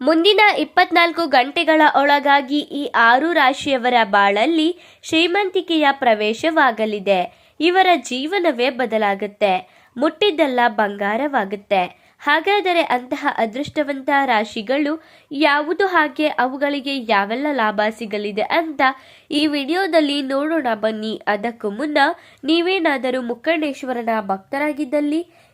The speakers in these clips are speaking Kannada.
ಮುಂದಿನ ಇಪ್ಪತ್ನಾಲ್ಕು ಗಂಟೆಗಳ ಒಳಗಾಗಿ ಈ ಆರು ರಾಶಿಯವರ ಬಾಳಲ್ಲಿ ಶ್ರೀಮಂತಿಕೆಯ ಪ್ರವೇಶವಾಗಲಿದೆ. ಇವರ ಜೀವನವೇ ಬದಲಾಗುತ್ತೆ. ಮುಟ್ಟಿದ್ದೆಲ್ಲ ಬಂಗಾರವಾಗುತ್ತೆ. ಹಾಗಾದರೆ ಅಂತಹ ಅದೃಷ್ಟವಂತ ರಾಶಿಗಳು ಯಾವುದು ಹಾಗೆ ಅವುಗಳಿಗೆ ಯಾವೆಲ್ಲ ಲಾಭ ಸಿಗಲಿದೆ ಅಂತ ಈ ವಿಡಿಯೋದಲ್ಲಿ ನೋಡೋಣ ಬನ್ನಿ. ಅದಕ್ಕೂ ಮುನ್ನ ನೀವೇನಾದರೂ ಮುಕ್ಕಂಡೇಶ್ವರನ ಭಕ್ತರಾಗಿದ್ದಲ್ಲಿ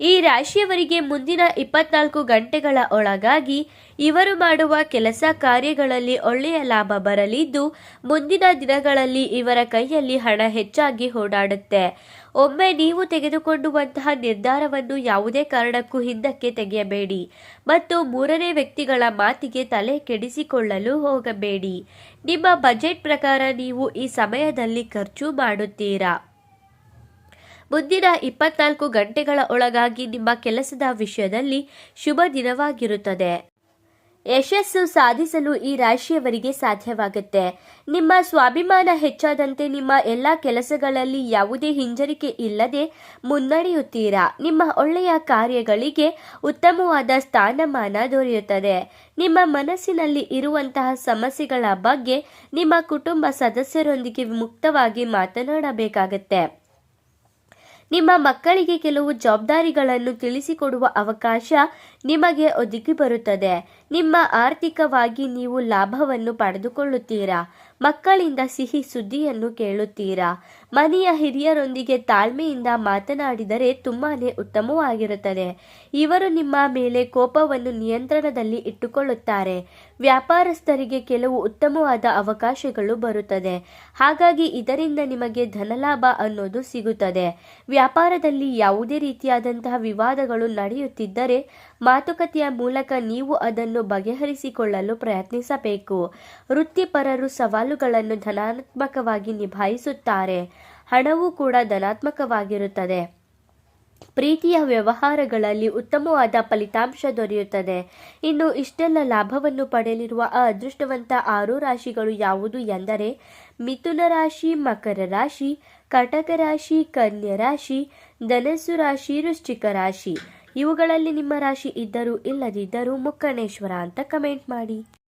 ಈ ರಾಶಿಯವರಿಗೆ ಮುಂದಿನ ಇಪ್ಪತ್ನಾಲ್ಕು ಗಂಟೆಗಳ ಒಳಗಾಗಿ ಇವರು ಮಾಡುವ ಕೆಲಸ ಕಾರ್ಯಗಳಲ್ಲಿ ಒಳ್ಳೆಯ ಲಾಭ ಬರಲಿದ್ದು, ಮುಂದಿನ ದಿನಗಳಲ್ಲಿ ಇವರ ಕೈಯಲ್ಲಿ ಹಣ ಹೆಚ್ಚಾಗಿ ಓಡಾಡುತ್ತೆ. ಒಮ್ಮೆ ನೀವು ತೆಗೆದುಕೊಂಡುವಂತಹ ನಿರ್ಧಾರವನ್ನು ಯಾವುದೇ ಕಾರಣಕ್ಕೂ ಹಿಂದಕ್ಕೆ ತೆಗೆಯಬೇಡಿ ಮತ್ತು ಮೂರನೇ ವ್ಯಕ್ತಿಗಳ ಮಾತಿಗೆ ತಲೆ ಕೆಡಿಸಿಕೊಳ್ಳಲು ಹೋಗಬೇಡಿ. ನಿಮ್ಮ ಬಜೆಟ್ ಪ್ರಕಾರ ನೀವು ಈ ಸಮಯದಲ್ಲಿ ಖರ್ಚು ಮಾಡುತ್ತೀರಾ? ಮುಂದಿನ ಇಪ್ಪತ್ನಾಲ್ಕು ಗಂಟೆಗಳ ಒಳಗಾಗಿ ನಿಮ್ಮ ಕೆಲಸದ ವಿಷಯದಲ್ಲಿ ಶುಭ ದಿನವಾಗಿರುತ್ತದೆ. ಯಶಸ್ಸು ಸಾಧಿಸಲು ಈ ರಾಶಿಯವರಿಗೆ ಸಾಧ್ಯವಾಗುತ್ತೆ. ನಿಮ್ಮ ಸ್ವಾಭಿಮಾನ ಹೆಚ್ಚಾದಂತೆ ನಿಮ್ಮ ಎಲ್ಲ ಕೆಲಸಗಳಲ್ಲಿ ಯಾವುದೇ ಹಿಂಜರಿಕೆ ಇಲ್ಲದೆ ಮುನ್ನಡೆಯುತ್ತೀರಾ? ನಿಮ್ಮ ಒಳ್ಳೆಯ ಕಾರ್ಯಗಳಿಗೆ ಉತ್ತಮವಾದ ಸ್ಥಾನಮಾನ ದೊರೆಯುತ್ತದೆ. ನಿಮ್ಮ ಮನಸ್ಸಿನಲ್ಲಿ ಇರುವಂತಹ ಸಮಸ್ಯೆಗಳ ಬಗ್ಗೆ ನಿಮ್ಮ ಕುಟುಂಬ ಸದಸ್ಯರೊಂದಿಗೆ ಮುಕ್ತವಾಗಿ ಮಾತನಾಡಬೇಕಾಗತ್ತೆ. ನಿಮ್ಮ ಮಕ್ಕಳಿಗೆ ಕೆಲವು ಜವಾಬ್ದಾರಿಗಳನ್ನು ತಿಳಿಸಿಕೊಡುವ ಅವಕಾಶ ನಿಮಗೆ ಒದಗಿ ಬರುತ್ತದೆ. ನಿಮ್ಮ ಆರ್ಥಿಕವಾಗಿ ನೀವು ಲಾಭವನ್ನು ಪಡೆದುಕೊಳ್ಳುತ್ತೀರಾ? ಮಕ್ಕಳಿಂದ ಸಿಹಿ ಸುದ್ದಿಯನ್ನು ಕೇಳುತ್ತೀರಾ? ಮನೆಯ ಹಿರಿಯರೊಂದಿಗೆ ತಾಳ್ಮೆಯಿಂದ ಮಾತನಾಡಿದರೆ ತುಂಬಾ ಉತ್ತಮವಾಗಿರುತ್ತದೆ. ಇವರು ನಿಮ್ಮ ಮೇಲೆ ಕೋಪವನ್ನು ನಿಯಂತ್ರಣದಲ್ಲಿ ಇಟ್ಟುಕೊಳ್ಳುತ್ತಾರೆ. ವ್ಯಾಪಾರಸ್ಥರಿಗೆ ಕೆಲವು ಉತ್ತಮವಾದ ಅವಕಾಶಗಳು ಬರುತ್ತದೆ. ಹಾಗಾಗಿ ಇದರಿಂದ ನಿಮಗೆ ಧನಲಾಭ ಅನ್ನೋದು ಸಿಗುತ್ತದೆ. ವ್ಯಾಪಾರದಲ್ಲಿ ಯಾವುದೇ ರೀತಿಯಾದಂತಹ ವಿವಾದಗಳು ನಡೆಯುತ್ತಿದ್ದರೆ ಮಾತುಕತೆಯ ಮೂಲಕ ನೀವು ಅದನ್ನು ಬಗೆಹರಿಸಿಕೊಳ್ಳಲು ಪ್ರಯತ್ನಿಸಬೇಕು. ವೃತ್ತಿಪರರು ಸವಾಲುಗಳನ್ನು ಧನಾತ್ಮಕವಾಗಿ ನಿಭಾಯಿಸುತ್ತಾರೆ. ಹಣವೂ ಕೂಡ ಧನಾತ್ಮಕವಾಗಿರುತ್ತದೆ. ಪ್ರೀತಿಯ ವ್ಯವಹಾರಗಳಲ್ಲಿ ಉತ್ತಮವಾದ ಫಲಿತಾಂಶ ದೊರೆಯುತ್ತದೆ. ಇನ್ನು ಇಷ್ಟೆಲ್ಲ ಲಾಭವನ್ನು ಪಡೆಯಲಿರುವ ಅದೃಷ್ಟವಂತ ಆರು ರಾಶಿಗಳು ಯಾವುದು ಎಂದರೆ, ಮಿಥುನ ರಾಶಿ, ಮಕರ ರಾಶಿ, ಕಟಕ ರಾಶಿ, ಕನ್ಯಾ ರಾಶಿ, ಧನಸ್ಸು ರಾಶಿ, ವೃಶ್ಚಿಕ ರಾಶಿ. ಇವುಗಳಲ್ಲಿ ನಿಮ್ಮ ರಾಶಿ ಇದ್ದರೂ ಇಲ್ಲದಿದ್ದರೂ ಮುಕ್ಕಣೇಶ್ವರ ಅಂತ ಕಮೆಂಟ್ ಮಾಡಿ.